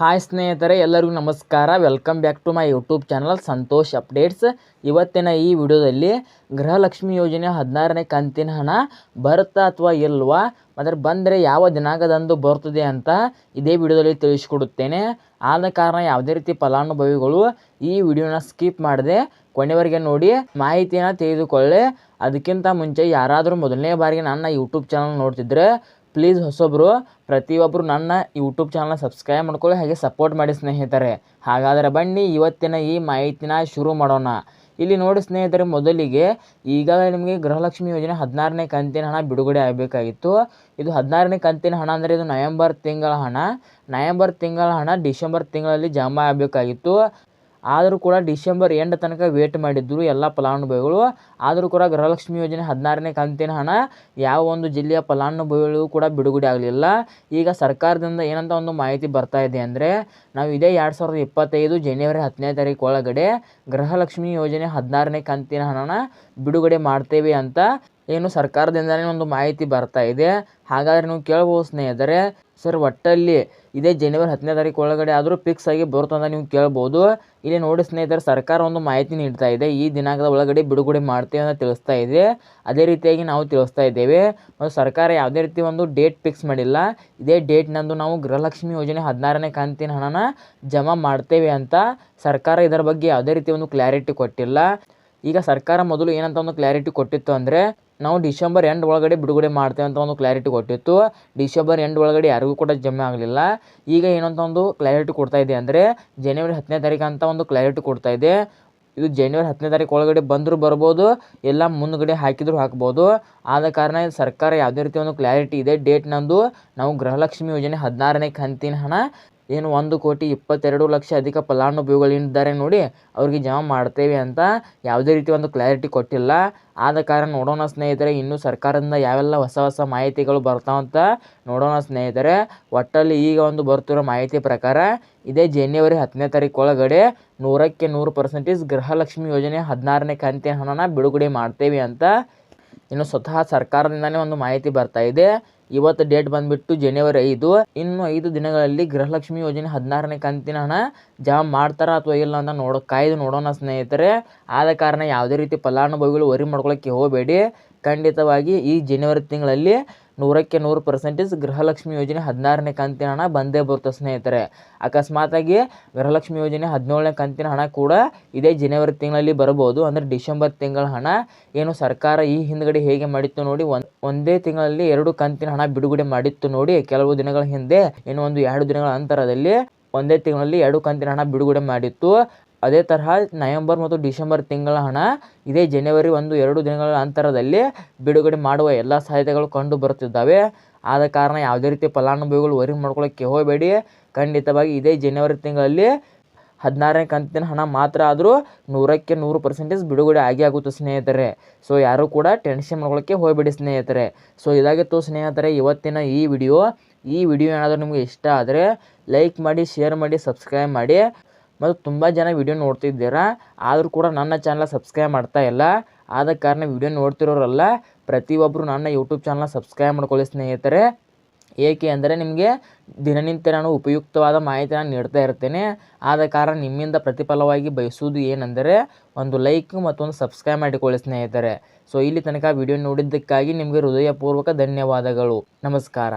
Hi ಸ್ನೇಹಿತರೆ, ಎಲ್ಲರಿಗೂ ನಮಸ್ಕಾರ. Welcome back to my YouTube channel Santosh updates ಇವತ್ತಿನ ಈ ವಿಡಿಯೋದಲ್ಲಿ ಗೃಹಲಕ್ಷ್ಮಿ ಯೋಜನೆ ಹದಿನಾರನೇ ಕಂತಿನ ಹಣ ಬರುತ್ತಾ ಅಥವಾ ಇಲ್ವಾ, ಮತ್ತು ಬಂದರೆ ಯಾವ ದಿನಾಂಕದಂದು ಬರ್ತದೆ ಅಂತ ಇದೇ ವಿಡಿಯೋದಲ್ಲಿ ತಿಳಿಸಿಕೊಡುತ್ತೇನೆ. ಆದ ಕಾರಣ ಯಾವುದೇ ರೀತಿ ಫಲಾನುಭವಿಗಳು ಈ ವಿಡಿಯೋನ ಸ್ಕಿಪ್ ಮಾಡದೆ ಕೊನೆವರೆಗೆ ನೋಡಿ ಮಾಹಿತಿಯನ್ನು ತೆಗೆದುಕೊಳ್ಳಿ. ಅದಕ್ಕಿಂತ ಮುಂಚೆ ಯಾರಾದರೂ ಮೊದಲನೇ ಬಾರಿಗೆ ನನ್ನ ಯೂಟ್ಯೂಬ್ ಚಾನಲ್ ನೋಡ್ತಿದ್ರೆ ಪ್ಲೀಸ್ ಹೊಸೊಬ್ಬರು ಪ್ರತಿಯೊಬ್ಬರು ನನ್ನ ಯೂಟ್ಯೂಬ್ ಚಾನಲ್ನ ಸಬ್ಸ್ಕ್ರೈಬ್ ಮಾಡ್ಕೊಳ್ಳಿ, ಹಾಗೆ ಸಪೋರ್ಟ್ ಮಾಡಿ ಸ್ನೇಹಿತರೆ. ಹಾಗಾದರೆ ಬನ್ನಿ, ಇವತ್ತಿನ ಈ ಮಾಹಿತಿನ ಶುರು ಮಾಡೋಣ. ಇಲ್ಲಿ ನೋಡಿ ಸ್ನೇಹಿತರೆ, ಮೊದಲಿಗೆ ಈಗಾಗಲೇ ನಿಮಗೆ ಗೃಹಲಕ್ಷ್ಮಿ ಯೋಜನೆ ಹದಿನಾರನೇ ಕಂತಿನ ಹಣ ಬಿಡುಗಡೆ ಆಗಬೇಕಾಗಿತ್ತು. ಇದು ಹದಿನಾರನೇ ಕಂತಿನ ಹಣ ಅಂದರೆ ಇದು ನವೆಂಬರ್ ತಿಂಗಳ ಹಣ. ನವೆಂಬರ್ ತಿಂಗಳ ಹಣ ಡಿಸೆಂಬರ್ ತಿಂಗಳಲ್ಲಿ ಜಮಾ ಆಗಬೇಕಾಗಿತ್ತು. ಆದರೂ ಕೂಡ ಡಿಸೆಂಬರ್ ಎಂಡ್ ತನಕ ವೇಟ್ ಮಾಡಿದ್ದರು ಎಲ್ಲ ಫಲಾನುಭವಿಗಳು. ಆದರೂ ಕೂಡ ಗೃಹಲಕ್ಷ್ಮಿ ಯೋಜನೆ ಹದಿನಾರನೇ ಕಂತಿನ ಹಣ ಯಾವ ಒಂದು ಜಿಲ್ಲೆಯ ಫಲಾನುಭವಿಗಳಿಗೂ ಕೂಡ ಬಿಡುಗಡೆ ಆಗಲಿಲ್ಲ. ಈಗ ಸರ್ಕಾರದಿಂದ ಏನಂತ ಒಂದು ಮಾಹಿತಿ ಬರ್ತಾ ಇದೆ ಅಂದರೆ, ನಾವು ಇದೇ ಎರಡು ಸಾವಿರದ ಇಪ್ಪತ್ತೈದು ಜನವರಿ ಹತ್ತನೇ ತಾರೀಕು ಒಳಗಡೆ ಗೃಹಲಕ್ಷ್ಮಿ ಯೋಜನೆ ಹದಿನಾರನೇ ಕಂತಿನ ಹಣನ ಬಿಡುಗಡೆ ಮಾಡ್ತೇವೆ ಅಂತ ಏನು ಸರ್ಕಾರದಿಂದಲೇ ಒಂದು ಮಾಹಿತಿ ಬರ್ತಾ ಇದೆ. ಹಾಗಾದರೆ ನೀವು ಕೇಳ್ಬೋದು ಸ್ನೇಹಿತರೆ ಸರ್, ಒಟ್ಟಲ್ಲಿ ಇದೇ ಜನವರಿ ಹತ್ತನೇ ತಾರೀಕು ಒಳಗಡೆ ಆದರೂ ಫಿಕ್ಸ್ ಆಗಿ ಬರುತ್ತಂತ ನೀವು ಕೇಳ್ಬೋದು. ಇಲ್ಲಿ ನೋಡಿ ಸ್ನೇಹಿತರೆ, ಸರ್ಕಾರ ಒಂದು ಮಾಹಿತಿ ನೀಡ್ತಾ ಇದೆ. ಈ ದಿನಾಂಕದ ಒಳಗಡೆ ಬಿಡುಗಡೆ ಮಾಡ್ತೇವೆ ಅಂತ ತಿಳಿಸ್ತಾ ಇದೆ. ಅದೇ ರೀತಿಯಾಗಿ ನಾವು ತಿಳಿಸ್ತಾ ಇದ್ದೇವೆ. ಮತ್ತು ಸರ್ಕಾರ ಯಾವುದೇ ರೀತಿ ಒಂದು ಡೇಟ್ ಫಿಕ್ಸ್ ಮಾಡಿಲ್ಲ. ಇದೇ ಡೇಟ್ನಂದು ನಾವು ಗೃಹಲಕ್ಷ್ಮಿ ಯೋಜನೆ ಹದಿನಾರನೇ ಕಂತಿನ ಹಣನ ಜಮಾ ಮಾಡ್ತೇವೆ ಅಂತ ಸರ್ಕಾರ ಇದರ ಬಗ್ಗೆ ಯಾವುದೇ ರೀತಿ ಒಂದು ಕ್ಲಾರಿಟಿ ಕೊಟ್ಟಿಲ್ಲ. ಈಗ ಸರ್ಕಾರ ಮೊದಲು ಏನಂತ ಒಂದು ಕ್ಲಾರಿಟಿ ಕೊಟ್ಟಿತ್ತು ಅಂದರೆ, ನಾವು ಡಿಸೆಂಬರ್ ಎಂಡ್ ಒಳಗಡೆ ಬಿಡುಗಡೆ ಮಾಡ್ತೇವೆ ಅಂತ ಒಂದು ಕ್ಲಾರಿಟಿ ಕೊಟ್ಟಿತ್ತು. ಡಿಸೆಂಬರ್ ಎಂಡ್ ಒಳಗಡೆ ಯಾರಿಗೂ ಕೂಡ ಜಮೆ ಆಗಲಿಲ್ಲ. ಈಗ ಏನಂತ ಒಂದು ಕ್ಲಾರಿಟಿ ಕೊಡ್ತಾ ಇದೆ ಅಂದರೆ, ಜನವರಿ ಹತ್ತನೇ ತಾರೀಕು ಅಂತ ಒಂದು ಕ್ಲಾರಿಟಿ ಕೊಡ್ತಾ ಇದೆ. ಇದು ಜನವರಿ ಹತ್ತನೇ ತಾರೀಕು ಒಳಗಡೆ ಬಂದರೂ ಬರ್ಬೋದು, ಎಲ್ಲ ಮುಂದ್ಗಡೆ ಹಾಕಿದರೂ ಹಾಕ್ಬೋದು. ಆದ ಕಾರಣ ಸರ್ಕಾರ ಯಾವುದೇ ರೀತಿ ಒಂದು ಕ್ಲಾರಿಟಿ ಇದೆ. ಡೇಟ್ ನಂದು, ನಾವು ಗೃಹಲಕ್ಷ್ಮಿ ಯೋಜನೆ ಹದಿನಾರನೇ ಕಂತಿನ ಹಣ ಏನು ಒಂದು ಕೋಟಿ ಇಪ್ಪತ್ತೆರಡು ಲಕ್ಷ ಅಧಿಕ ಫಲಾನುಭವಿಗಳಿದ್ದಾರೆ ನೋಡಿ, ಅವ್ರಿಗೆ ಜಮಾ ಮಾಡ್ತೇವೆ ಅಂತ ಯಾವುದೇ ರೀತಿ ಒಂದು ಕ್ಲಾರಿಟಿ ಕೊಟ್ಟಿಲ್ಲ. ಆದ ಕಾರಣ ನೋಡೋಣ ಸ್ನೇಹಿತರೆ, ಇನ್ನೂ ಸರ್ಕಾರದಿಂದ ಯಾವೆಲ್ಲ ಹೊಸ ಹೊಸ ಮಾಹಿತಿಗಳು ಬರ್ತಾವಂತ ನೋಡೋಣ ಸ್ನೇಹಿತರೆ. ಒಟ್ಟಲ್ಲಿ ಈಗ ಒಂದು ಬರ್ತಿರೋ ಮಾಹಿತಿ ಪ್ರಕಾರ, ಇದೇ ಜನವರಿ ಹತ್ತನೇ ತಾರೀಕು ಒಳಗಡೆ ನೂರಕ್ಕೆ ನೂರು ಪರ್ಸೆಂಟೇಜ್ ಗೃಹಲಕ್ಷ್ಮಿ ಯೋಜನೆ ಹದಿನಾರನೇ ಕಂತಿನ ಹಣನ ಬಿಡುಗಡೆ ಮಾಡ್ತೇವೆ ಅಂತ ಇನ್ನು ಸ್ವತಃ ಸರ್ಕಾರದಿಂದನೇ ಒಂದು ಮಾಹಿತಿ ಬರ್ತಾ ಇದೆ. ಇವತ್ತು ಡೇಟ್ ಬಂದ್ಬಿಟ್ಟು ಜನವರಿ ಐದು. ಇನ್ನು ಐದು ದಿನಗಳಲ್ಲಿ ಗೃಹಲಕ್ಷ್ಮಿ ಯೋಜನೆ ಹದಿನಾರನೇ ಕಂತಿನ ಹಣ ಜಮಾ ಮಾಡ್ತಾರ ಅಥವಾ ಇಲ್ಲ ಅಂತ ನೋಡೋ ಕಾಯ್ದು ನೋಡೋಣ ಸ್ನೇಹಿತರೆ. ಆದ ಕಾರಣ ಯಾವುದೇ ರೀತಿ ಫಲಾನುಭವಿಗಳು ವರಿ ಮಾಡ್ಕೊಳ್ಳೋಕ್ಕೆ ಹೋಗಬೇಡಿ. ಖಂಡಿತವಾಗಿ ಈ ಜನವರಿ ತಿಂಗಳಲ್ಲಿ ನೂರಕ್ಕೆ ನೂರು ಪರ್ಸೆಂಟೇಜ್ ಗೃಹಲಕ್ಷ್ಮಿ ಯೋಜನೆ ಹದಿನಾರನೇ ಕಂತಿನ ಹಣ ಬಂದೇ ಬರುತ್ತೆ ಸ್ನೇಹಿತರೆ. ಅಕಸ್ಮಾತಾಗಿ ಗೃಹಲಕ್ಷ್ಮಿ ಯೋಜನೆ ಹದಿನೇಳನೇ ಕಂತಿನ ಹಣ ಕೂಡ ಇದೇ ಜನವರಿ ತಿಂಗಳಲ್ಲಿ ಬರಬಹುದು. ಅಂದರೆ ಡಿಸೆಂಬರ್ ತಿಂಗಳ ಹಣ. ಏನು ಸರ್ಕಾರ ಈ ಹಿಂದ್ಗಡೆ ಹೇಗೆ ಮಾಡಿತ್ತು ನೋಡಿ ಒಂದು ಒಂದೇ ತಿಂಗಳಲ್ಲಿ ಎರಡು ಕಂತಿನ ಹಣ ಬಿಡುಗಡೆ ಮಾಡಿತ್ತು ನೋಡಿ. ಕೆಲವು ದಿನಗಳ ಹಿಂದೆ, ಇನ್ನು ಒಂದು ಎರಡು ದಿನಗಳ ಅಂತರದಲ್ಲಿ ಒಂದೇ ತಿಂಗಳಲ್ಲಿ ಎರಡು ಕಂತಿನ ಹಣ ಬಿಡುಗಡೆ ಮಾಡಿತ್ತು. ಅದೇ ತರಹ ನವೆಂಬರ್ ಮತ್ತು ಡಿಸೆಂಬರ್ ತಿಂಗಳ ಹಣ ಇದೇ ಜನವರಿ ಒಂದು ಎರಡು ದಿನಗಳ ಅಂತರದಲ್ಲಿ ಬಿಡುಗಡೆ ಮಾಡುವ ಎಲ್ಲ ಸಾಧ್ಯತೆಗಳು ಕಂಡು ಬರುತ್ತಿದ್ದಾವೆ. ಆದ ಕಾರಣ ಯಾವುದೇ ರೀತಿ ಫಲಾನುಭವಿಗಳು ವರಿ ಮಾಡ್ಕೊಳ್ಳೋಕ್ಕೆ ಹೋಗಬೇಡಿ. ಖಂಡಿತವಾಗಿ ಇದೇ ಜನವರಿ ತಿಂಗಳಲ್ಲಿ ಹದಿನಾರನೇ ಕಂತಿನ ಹಣ ಮಾತ್ರ ಆದರೂ ನೂರಕ್ಕೆ ನೂರು ಪರ್ಸೆಂಟೇಜ್ ಬಿಡುಗಡೆ ಆಗಿ ಆಗುತ್ತೆ ಸ್ನೇಹಿತರೆ. ಸೊ ಯಾರೂ ಕೂಡ ಟೆನ್ಷನ್ ಮಾಡ್ಕೊಳ್ಳೋಕ್ಕೆ ಹೋಗಬೇಡಿ ಸ್ನೇಹಿತರೆ. ಸೊ ಇದಾಗಿತ್ತು ಸ್ನೇಹಿತರೆ, ಇವತ್ತಿನ ಈ ವಿಡಿಯೋ ಈ ವಿಡಿಯೋ ಏನಾದರೂ ನಿಮಗೆ ಇಷ್ಟ ಆದರೆ ಲೈಕ್ ಮಾಡಿ ಶೇರ್ ಮಾಡಿ ಸಬ್ಸ್ಕ್ರೈಬ್ ಮಾಡಿ. ಮತ್ತು ತುಂಬ ಜನ ವಿಡಿಯೋ ನೋಡ್ತಿದ್ದೀರಾ, ಆದರೂ ಕೂಡ ನನ್ನ ಚಾನಲ್ ಸಬ್ಸ್ಕ್ರೈಬ್ ಮಾಡ್ತಾ ಇಲ್ಲ. ಆದ ಕಾರಣ ವಿಡಿಯೋ ನೋಡ್ತಿರೋರಲ್ಲ ಪ್ರತಿಯೊಬ್ಬರು ನನ್ನ ಯೂಟ್ಯೂಬ್ ಚಾನಲ್ ಸಬ್ಸ್ಕ್ರೈಬ್ ಮಾಡ್ಕೊಳ್ಳಿ ಸ್ನೇಹಿತರೆ. ಏಕೆ ಅಂದರೆ ನಿಮಗೆ ದಿನನಿತ್ಯ ನಾನು ಉಪಯುಕ್ತವಾದ ಮಾಹಿತಿಯನ್ನು ನೀಡ್ತಾ ಇರ್ತೇನೆ. ಆದ ಕಾರಣ ನಿಮ್ಮಿಂದ ಪ್ರತಿಫಲವಾಗಿ ಬಯಸುವುದು ಏನೆಂದರೆ ಒಂದು ಲೈಕ್ ಮತ್ತೊಂದು ಸಬ್ಸ್ಕ್ರೈಬ್ ಮಾಡಿಕೊಳ್ಳಿ ಸ್ನೇಹಿತರೆ. ಸೊ ಇಲ್ಲಿ ತನಕ ವಿಡಿಯೋ ನೋಡಿದ್ದಕ್ಕಾಗಿ ನಿಮಗೆ ಹೃದಯಪೂರ್ವಕ ಧನ್ಯವಾದಗಳು. ನಮಸ್ಕಾರ.